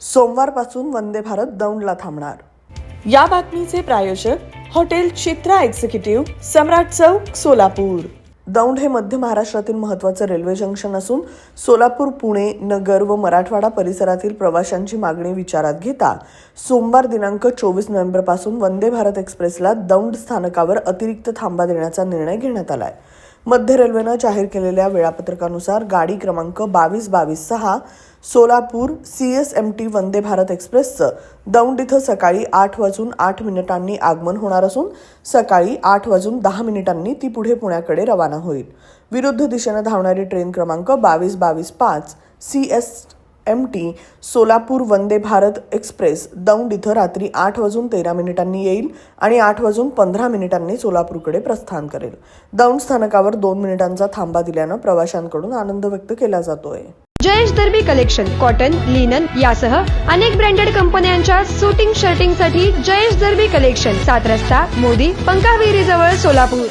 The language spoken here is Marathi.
सोमवारपासून वंदे भारत दौंडला थांबणार. या बातमीचे प्रायोजक हॉटेल चित्रा एक्झिक्युटिव्ह सम्राट चौक सोलापूर. दौंड हे मध्य महाराष्ट्रातील महत्त्वाचं रेल्वे जंक्शन असून सोलापूर पुणे नगर व मराठवाडा परिसरातील प्रवाशांची मागणी विचारात घेता सोमवार दिनांक चोवीस नोव्हेंबरपासून वंदे भारत एक्सप्रेसला दौंड स्थानकावर अतिरिक्त थांबा देण्याचा निर्णय घेण्यात आलाय. मध्य रेल्वेनं जाहीर केलेल्या वेळापत्रकानुसार गाडी क्रमांक बावीस बावीस सहा Solapur C S M T Vande Bharat एक्सप्रेसचं दौंड इथं सकाळी आठ वाजून आठ मिनिटांनी आगमन होणार असून सकाळी आठ वाजून दहा मिनिटांनी ती पुढे पुण्याकडे रवाना होईल. विरुद्ध दिशेनं धावणारी ट्रेन क्रमांक बावीस बावीस पाच C S M T Solapur Vande Bharat express Daund इथं रात्री आठ वाजून तेरा मिनिटांनी येईल आणि आठ वाजून पंधरा मिनिटांनी सोलापूरकडे प्रस्थान करेल. दौंड स्थानकावर दोन मिनिटांचा थांबा दिल्यानं प्रवाशांकडून आनंद व्यक्त केला जातोय. Jayesh Darbi collection cotton linen यासह अनेक ब्रँडेड कंपन्यांच्या सुटिंग शर्टिंगसाठी जयेश दर्बी कलेक्शन सात रस्ता मोदी पंकाविहिरी जवळ सोलापूर.